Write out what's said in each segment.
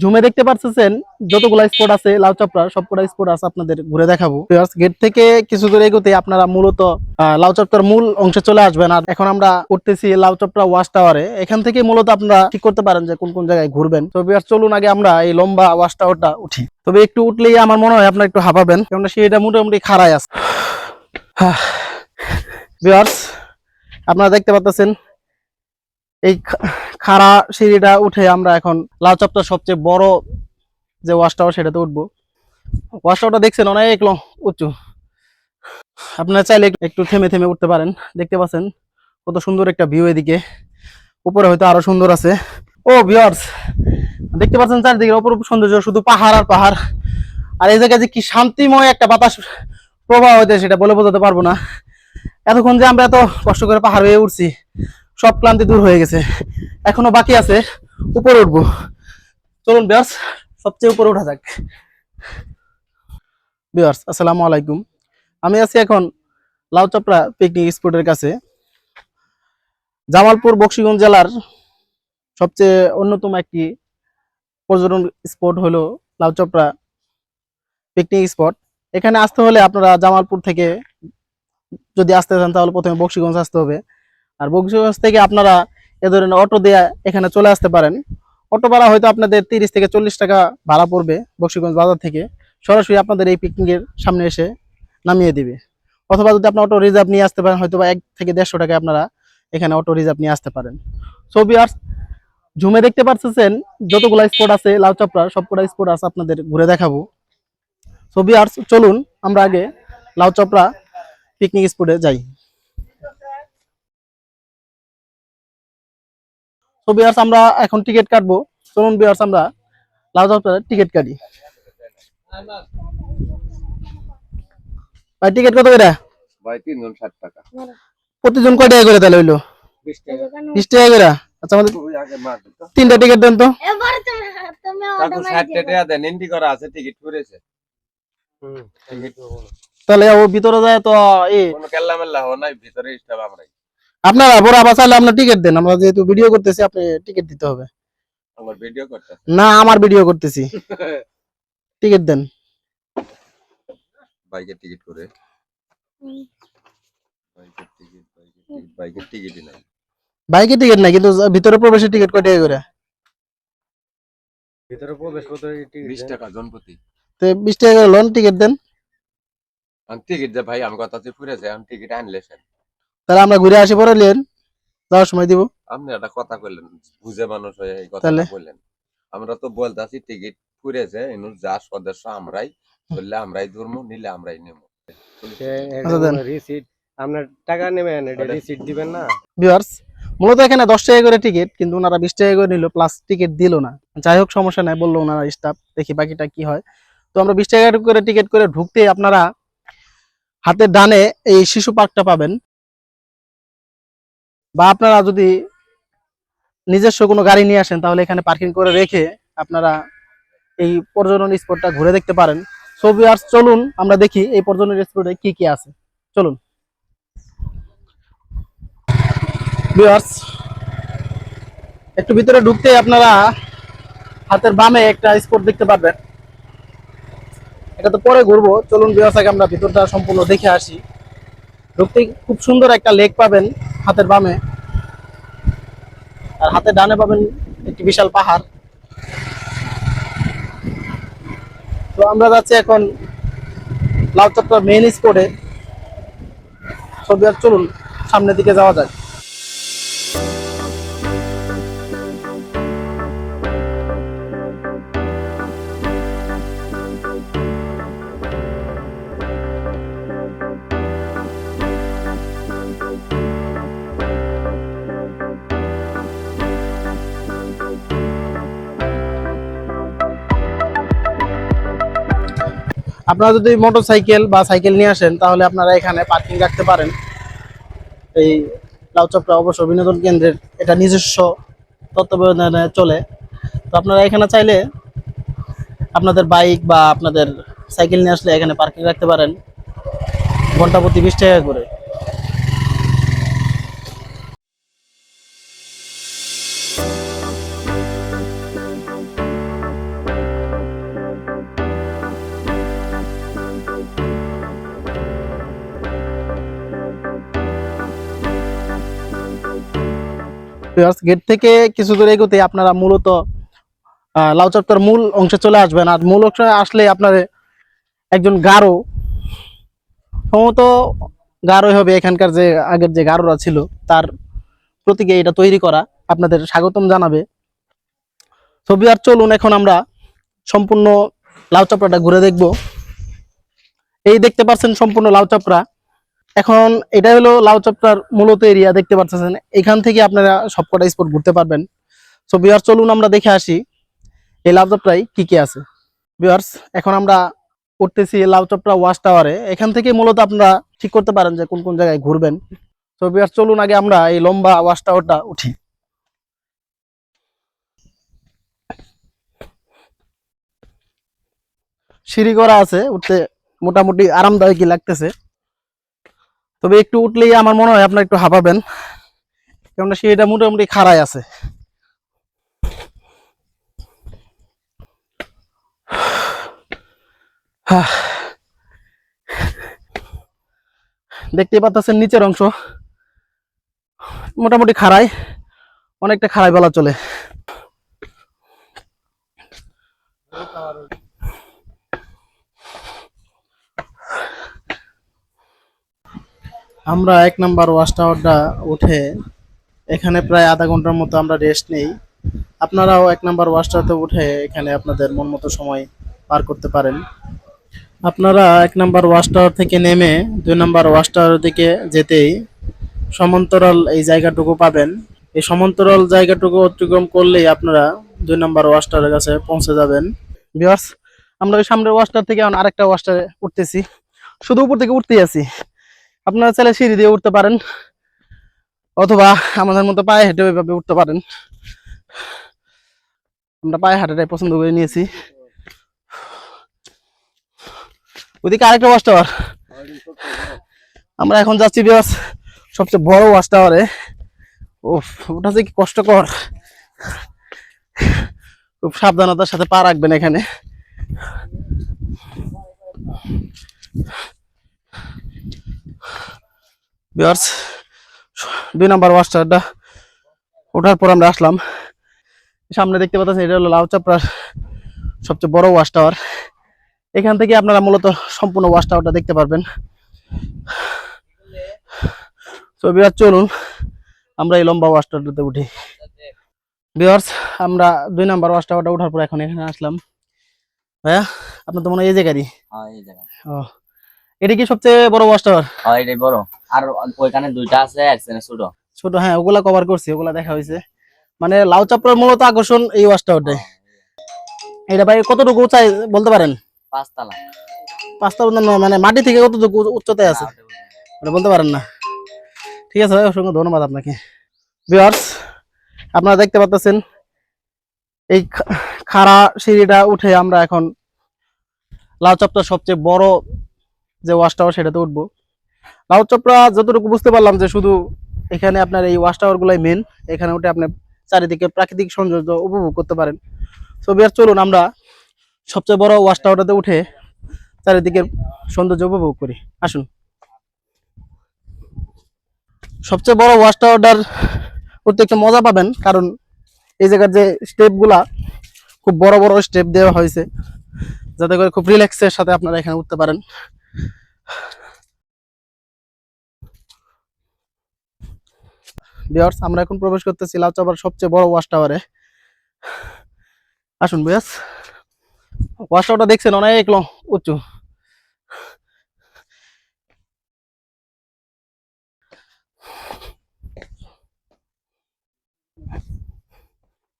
জুমে দেখতে পাচ্ছেন যতগুলা স্পট আছে, লাউ চাপড়া, সবকটা স্পট আছে আপনাদের ঘুরে দেখাবো। গেট থেকে কিছু দূর এগোতে আপনারা মূলত লাউ চাপড়ার মূল অংশে চলে আসবেন। আর এখন আমরা উঠতেছি লাউ চাপড়া ওয়াশ টাওয়ারে এখান থেকে মূলত আপনারা ঠিক করতে পারেন যে কোন কোন জায়গায় ঘুরবেন। তো চলুন আগে আমরা এই লম্বা ওয়াশ টাওয়ারটা উঠি। তবে একটু উঠলেই আমার মনে হয় আপনারা একটু হাঁপাবেন, কেননা সেটা মোটামুটি খাড়ায় আছে। আপনারা দেখতে পাচ্ছেন এই খাড়া সিঁড়িটা উঠে আমরা এখন লাউ চাপটার সবচেয়ে বড় যে ওয়াশ টাওয়ার সেটাতে উঠবো। ওয়াশ টাওয়ারটা দেখছেন অনেক উঁচু। আপনারা চাইলে একটু- থেমে থেমে উঠতে পারেন। দেখতে পাচ্ছেন কত সুন্দর একটা ভিউ এদিকে। উপরে হয়তো আরও সুন্দর আছে। ও ভিউয়ার্স দেখতে পাচ্ছেন চারদিকে অপরূপ সৌন্দর্য, শুধু পাহাড় আর পাহাড়। আর এই জায়গায় যে কি শান্তিময় একটা বাতাস প্রবাহ হইতে সেটা বলে বোঝাতে পারব না। এতক্ষণ যে আমরা এত কষ্ট করে পাহাড় হয়ে উঠছি সব ক্লান্তি দূর হয়ে গেছে। এখনও বাকি আছে, উপরে উঠবো। চলুন বিয়ার্স সবচেয়ে উপরে ওঠা যাক। বিয়ার্স আসসালামু আলাইকুম। আমি আছি এখন লাউচাপড়া পিকনিক স্পটের কাছে। জামালপুর বক্সিগঞ্জ জেলার সবচেয়ে অন্যতম একটি পর্যটন স্পট হলো লাউচাপড়া পিকনিক স্পট এখানে আসতে হলে আপনারা জামালপুর থেকে যদি আসতে চান, তাহলে প্রথমে বক্সিগঞ্জ আসতে হবে। আর বক্সিগঞ্জ থেকে আপনারা এ ধরনের অটো দিয়ে এখানে চলে আসতে পারেন। অটো ভাড়া হয়তো আপনাদের তিরিশ থেকে চল্লিশ টাকা ভাড়া পড়বে বক্সিগঞ্জ বাজার থেকে। সরাসরি আপনাদের এই পিকনিকের সামনে এসে নামিয়ে দিবে। অথবা যদি আপনার অটো রিজার্ভ নিয়ে আসতে পারেন হয়তো বা এক থেকে দেড়শো টাকায় আপনারা এখানে অটো রিজার্ভ নিয়ে আসতে পারেন। সো বিয়ার্স ঝুমে দেখতে পাচ্ছেন যতগুলা স্পট আছে, লাউ চাপড়া, সবকটা স্পট আছে আপনাদের ঘুরে দেখাবো। সো বিয়ার্স চলুন আমরা আগে লাউ চাপড়া পিকনিক স্পটে যাই। তো বিয়ার্স আমরা এখন টিকিট কাটবো। চলুন বিয়ার্স আমরা লাউ চাপড়ার টিকিট কাটি। ভাই টিকিট কত করে? ভাই তিনজন ষাট টাকা। প্রতিজন কয় টাকা করে তাহলে হইল? বিশ টাকা। করে? আচ্ছা আমাদের ওই আগে মার দিত। তিনটা টিকিট দেন তো। এবারে তুমি তুমি কাকু অর্ডার ষাট দিয়ে টাকা দেন এন্ট্রি করা আছে টিকিট করেছে তাহলে ও ভিতরে যায় তো এ কোনো কেল্লা মেল্লা হওয়া নাই ভিতরে স্টাফ আমরাই আপনারা বড় আবার চাইলে আপনার টিকিট দেন। আমরা যেহেতু ভিডিও করতেছি আপনি টিকিট দিতে হবে। আমার ভিডিও করতে? না আমার ভিডিও করতেছি। টিকিট দেন। বাইকে টিকিট করে। হুম। বাইকের টিকিট বাইকের টিকিট বাইকের টিকিটই নাই। বাইকে টিকিট নাই কিন্তু ভিতরে প্রবেশের টিকিট কয় টাকা করে ভিতরে প্রবেশ করতে টিকিট বিশ টাকা জনপ্রতি। তো বিশ টাকা করে লোন টিকিট দেন। আমি টিকিট দে ভাই আমি কথা ফুরেছে আমি টিকিট আনলেছেন তাহলে আমরা ঘুরে আসি পরে লেন। যাওয়ার সময় দিব। আপনি একটা কথা কইলেন বুঝে মানুষ হয়ে এই কথা তাহলে? বললেন আমরা তো বলতাছি টিকিট ফুরেছে এনু যা সদস্য আমরাই বললে আমরাই ধরবো নিলে আমরাই নেব আচ্ছা রিসিট আপনার টাকা নেবেন রিসিট দিবেন না? ভিউয়ার্স মূলত এখানে দশ টাকা করে টিকিট কিন্তু ওনারা বিশ টাকা করে নিল প্লাস টিকিট দিল না। যাই হোক সমস্যা নাই বলল ওনারা স্টাফ দেখি বাকিটা কি হয়। তো আমরা বিশ টাকা করে টিকিট করে ঢুকতে আপনারা হাতের ডানে এই শিশু পার্কটা পাবেন। বা আপনারা যদি নিজস্ব কোনো গাড়ি নিয়ে আসেন, তাহলে এখানে পার্কিং করে রেখে আপনারা এই পর্যটন স্পটটা ঘুরে দেখতে পারেন। সো ভিউয়ার্স চলুন আমরা দেখি এই পর্যটন স্পটে কি কি আছে। চলুন। একটু ভিতরে ঢুকতে আপনারা হাতের বামে একটা স্পট দেখতে পারবেন। এটা তো পরে ঘুরবো। চলুন ভিউয়ার্স আগে আমরা ভিতরটা সম্পূর্ণ দেখে আসি। ঢুকতে খুব সুন্দর একটা লেক পাবেন। হাতের বামে। আর হাতে ডানে পাবেন একটি বিশাল পাহাড়। তো আমরা যাচ্ছি এখন লাউ চত্বর মেইন স্পোর্টে। আর চলুন সামনের দিকে যাওয়া যায় আপনারা যদি মোটর সাইকেল বা সাইকেল নিয়ে আসেন, তাহলে আপনারা এখানে পার্কিং রাখতে পারেন। এই লাউচপটা অবশ্য বিনোদন কেন্দ্রের এটা নিজস্ব তত্ত্বাবধানে চলে। তো আপনারা এখানে চাইলে আপনাদের বাইক বা আপনাদের সাইকেল নিয়ে আসলে এখানে পার্কিং রাখতে পারেন। ঘণ্টা প্রতি বিশ টাকা করে। গেট থেকে কিছু দূর এগোতে আপনারা মূলত লাউ চত্বর মূল অংশে চলে আসবেন। আর মূল অংশে আসলে আপনার একজন গারো। সম্ভবত গারোই হবে এখানকার যে, আগের যে গারোরা ছিল, তার প্রতীকে এটা তৈরি করা। আপনাদের স্বাগতম জানাবে। ছবি আর চলুন এখন আমরা সম্পূর্ণ লাউ চাপড়াটা ঘুরে দেখব। এই দেখতে পাচ্ছেন সম্পূর্ণ লাউ চাপড়া। এখন এটা হলো লাউ চাপড়ার মূলত এরিয়া দেখতে পাচ্ছেন এখান থেকে আপনারা সবকটা স্পট ঘুরতে পারবেন। সো বিয়ার্স চলুন আমরা দেখে আসি এই লাউ চাপড়ায় কি কি আছে। বিয়ার্স এখন আমরা উঠতেছি লাউ চাপড়া ওয়াশ টাওয়ারে এখান থেকে মূলত আপনারা ঠিক করতে পারেন যে কোন কোন জায়গায় ঘুরবেন। তো বিয়ার্স চলুন আগে আমরা এই লম্বা ওয়াশ টাওয়ারটা উঠি। সিঁড়ি করা আছে, উঠতে মোটামুটি আরামদায়কই লাগতেছে। তবে একটু উঠলেই আমার মনে হয় আপনার একটু হাঁপাবেন, কেননা সিঁড়িটা মোটামুটি খাড়াই আছে। হাহ। দেখতেই পাচ্ছেন নিচের অংশ। মোটামুটি খাড়াই অনেকটা খাড়াই বলা চলে। আমরা এক নাম্বার ওয়াচ টাওয়ারটা উঠে এখানে প্রায় আধা ঘণ্টার মতো আমরা রেস্ট নেই। আপনারাও এক নাম্বার ওয়াচ টাওয়ারতে উঠে এখানে আপনাদের মন মতো সময় পার করতে পারেন। আপনারা এক নাম্বার ওয়াচ টাওয়ার থেকে নেমে দুই নাম্বার ওয়াচ টাওয়ারের দিকে যেতেই সমান্তরাল এই জায়গাটুকু পাবেন। এই সমান্তরাল জায়গাটুকু অতিক্রম করলেই আপনারা দুই নাম্বার ওয়াচ টাওয়ারের কাছে পৌঁছে যাবেন। বিয়ার্স আমরা ওই সামনের ওয়াচ টাওয়ার থেকে আরেকটা ওয়াচ টাওয়ারে উঠতেছি। শুধু উপর থেকে উঠতেই আছি। আপনারা চাইলে সিঁড়ি দিয়ে উঠতে পারেন, অথবা আমাদের মতো পায়ে হেঁটে ওইভাবে উঠতে পারেন। আমরা পায়ে হাঁটাটাই পছন্দ করে নিয়েছি। ওইদিকে আরেকটা ওয়াচ টাওয়ার আমরা এখন যাচ্ছি বিয়াস সবচেয়ে বড় ওয়াচ টাওয়ারে ও ওটা যে কি কষ্টকর। খুব সাবধানতার সাথে পা রাখবেন এখানে। বিয়ার্স দুই নাম্বার ওয়াচ টাওয়ারটা ওঠার পর আমরা আসলাম। সামনে দেখতে পাচ্ছেন এটা হলো লাউ চাপড়ার সবচেয়ে বড় ওয়াচ টাওয়ার এখান থেকে আপনারা মূলত সম্পূর্ণ ওয়াচ টাওয়ারটা দেখতে পারবেন। তো বিয়ার চলুন আমরা এই লম্বা ওয়াচ টাওয়ারটাতে উঠি। বিয়ার্স আমরা দুই নাম্বার ওয়াচ টাওয়ারটা ওঠার পর এখন এখানে আসলাম। ভাইয়া আপনার তো মনে হয় এই জায়গারই? হ্যাঁ ও এটা কি সবচেয়ে বড় ওয়াচ টাওয়ার হ্যাঁ এটাই বড়। আর ওইখানে দুইটা আছে একখানে ছোট। ছোট হ্যাঁ ওগুলা কভার করছি ওগুলা দেখা হয়েছে। মানে লাউ চাপড়ার মূলত আকর্ষণ এই ওয়াচ টাওয়ারটাই এটা ভাই কতটুকু উঁচাই বলতে পারেন? পাঁচতলা। নয়, মানে মাটি থেকে কতটুকু উচ্চতায় আছে? বলতে পারেন না। ঠিক আছে ভাই অসংখ্য ধন্যবাদ আপনাকে। ভিউয়ার্স আপনারা দেখতে পাচ্ছেন এই খাড়া সিঁড়িটা উঠে আমরা এখন লাউ চপটা সবচেয়ে বড় যে ওয়াশ টাওয়ার সেটাতে উঠবো। লাউ চপড়া, যতটুকু বুঝতে পারলাম যে শুধু এখানে আপনার এই ওয়াশ টাওয়ারগুলোই মেন এখানে উঠে আপনি চারিদিকে প্রাকৃতিক সৌন্দর্য উপভোগ করতে পারেন। তো বিয়ার চলুন আমরা সবচেয়ে বড় ওয়াশ টাওয়ারটাতে উঠে চারিদিকের সৌন্দর্য উপভোগ করি। আসুন। সবচেয়ে বড় ওয়াশ টাওয়ারটার উঠতে একটু মজা পাবেন, কারণ এই জায়গার যে স্টেপগুলা খুব বড় বড় স্টেপ দেওয়া হয়েছে, যাতে করে খুব রিল্যাক্সের সাথে আপনারা এখানে উঠতে পারেন। বিয়ার্স আমরা এখন প্রবেশ করতেছি লাউচাবার সবচেয়ে বড় ওয়াচ টাওয়ারে আসুন বিয়াস টাওয়ারটা দেখছেন অনেক লং উঁচু।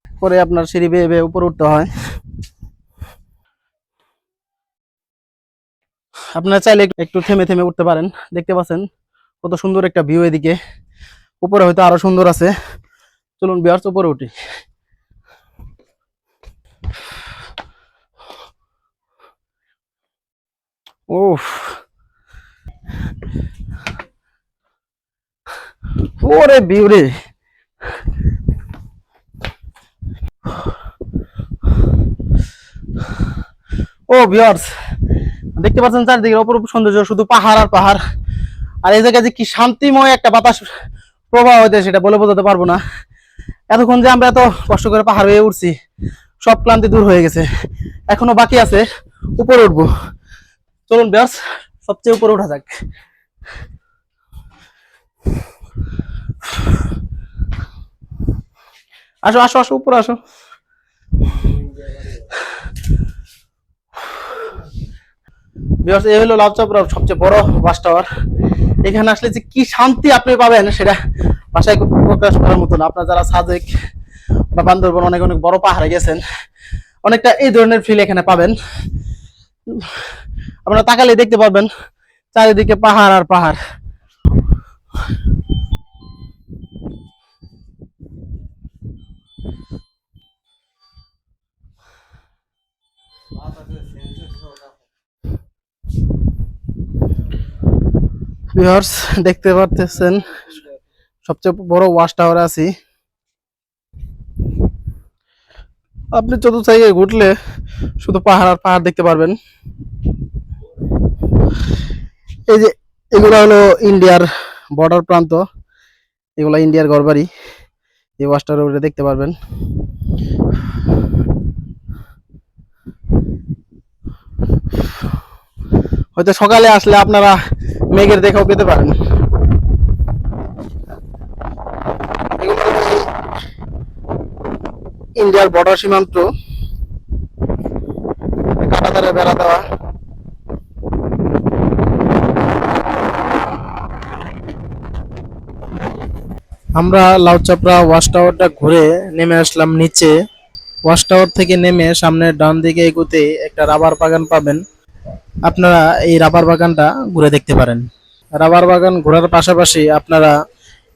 পরে আপনার সিঁড়ি বেয়ে বেয়ে উপরে উঠতে হয়। আপনারা চাইলে একটু- থেমে থেমে উঠতে পারেন। দেখতে পাচ্ছেন কত সুন্দর একটা ভিউ এদিকে। উপরে হয়তো আরও সুন্দর আছে। চলুন বিয়ার্স উপরে উঠি। উফ। ওরে ভিউ রে ও ভিউয়ার্স দেখতে পাচ্ছেন চারদিকে অপরূপ সৌন্দর্য, শুধু পাহাড় আর পাহাড়। আর এই জায়গায় যে কি শান্তিময় একটা বাতাস প্রবাহ হইতে সেটা বলে বোঝাতে পারব না। এতক্ষণ যে আমরা এত কষ্ট করে পাহাড় হয়ে উঠছি, সব ক্লান্তি দূর হয়ে গেছে। এখনও বাকি আছে, উপরে উঠবো। চলুন ব্যাস সবচেয়ে উপরে উঠা যাক। আসো আসো আসো, উপরে আসো। বিকজ এই হলো লাভচাপুর সবচেয়ে বড় বাস টাওয়ার এখানে আসলে যে কি শান্তি আপনি পাবেন, সেটা ভাষায় প্রকাশ করার মতো না। আপনার যারা সাজেক বা বান্দরবন অনেক অনেক বড় পাহাড়ে গেছেন, অনেকটা এই ধরনের ফিল এখানে পাবেন। আপনারা তাকালে দেখতে পাবেন চারিদিকে পাহাড় আর পাহাড়। ভিউয়ার্স, দেখতে পারতেছেন, সবচেয়ে বড় ওয়াশ টাওয়ারে আছি। আপনি চতুর্থ জায়গায় ঘুরলে শুধু পাহাড় আর পাহাড় দেখতে পারবেন। এই যে, এগুলো হলো ইন্ডিয়ার বর্ডার প্রান্ত, এগুলো ইন্ডিয়ার ঘরবাড়ি। এই ওয়াশ টাওয়ারের উপরে দেখতে পারবেন। হয়তো সকালে আসলে আপনারা মেঘের দেখাও পেতে পারেন। ইন্ডিয়ার বর্ডার সীমান্ত, কাটাতারে বেড়া দেওয়া। আমরা লাউচাপড়া ওয়াশ টাওয়ারটা ঘুরে নেমে আসলাম নিচে। ওয়াশ টাওয়ার থেকে নেমে সামনে ডান দিকে এগোতে একটা রাবার বাগান পাবেন। আপনারা এই রাবার বাগানটা ঘুরে দেখতে পারেন। রাবার বাগান ঘোরার পাশাপাশি আপনারা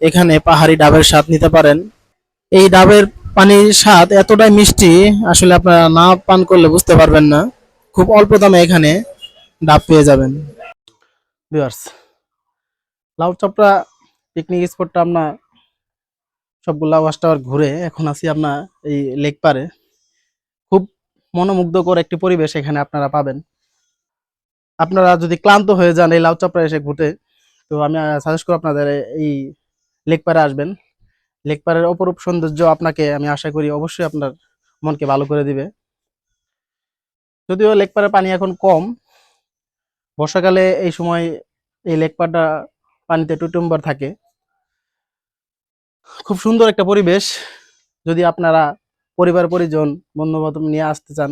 এখানে পাহাড়ি ডাবের স্বাদ নিতে পারেন। এই ডাবের পানির স্বাদ এতটাই মিষ্টি, আসলে আপনারা না পান করলে বুঝতে পারবেন না। খুব অল্প দামে এখানে ডাব পেয়ে যাবেন। লাউ চাপড়া পিকনিক স্পটটা আমরা সবগুলা ওয়াশ টাওয়ার ঘুরে এখন আছি আপনার এই লেক পারে খুব মনোমুগ্ধকর একটি পরিবেশ এখানে আপনারা পাবেন। আপনারা যদি ক্লান্ত হয়ে যান এই লাউ এসে ঘুটে, তো আমি সাজেস্ট করব আপনাদের এই লেক পারে আসবেন। লেক পারের অপরূপ সৌন্দর্য আপনাকে, আমি আশা করি অবশ্যই আপনার মনকে ভালো করে দিবে। যদিও লেক পাড়ের পানি এখন কম, বর্ষাকালে এই সময় এই লেক পাড়টা পানিতে টুটুম্বার থাকে। খুব সুন্দর একটা পরিবেশ, যদি আপনারা পরিবার পরিজন বন্ধু বান্ধব নিয়ে আসতে চান।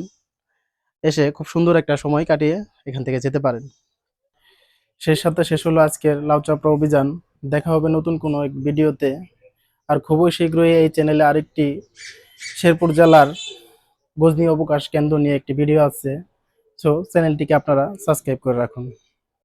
এসে খুব সুন্দর একটা সময় কাটিয়ে এখান থেকে যেতে পারেন। শেষ সাথে শেষ হলো আজকের লাউচাপড়া অভিযান। দেখা হবে নতুন কোনো এক ভিডিওতে। আর খুবই শীঘ্রই এই চ্যানেলে আরেকটি শেরপুর জেলার গজনি অবকাশ কেন্দ্র নিয়ে একটি ভিডিও আছে। সো চ্যানেলটিকে আপনারা সাবস্ক্রাইব করে রাখুন।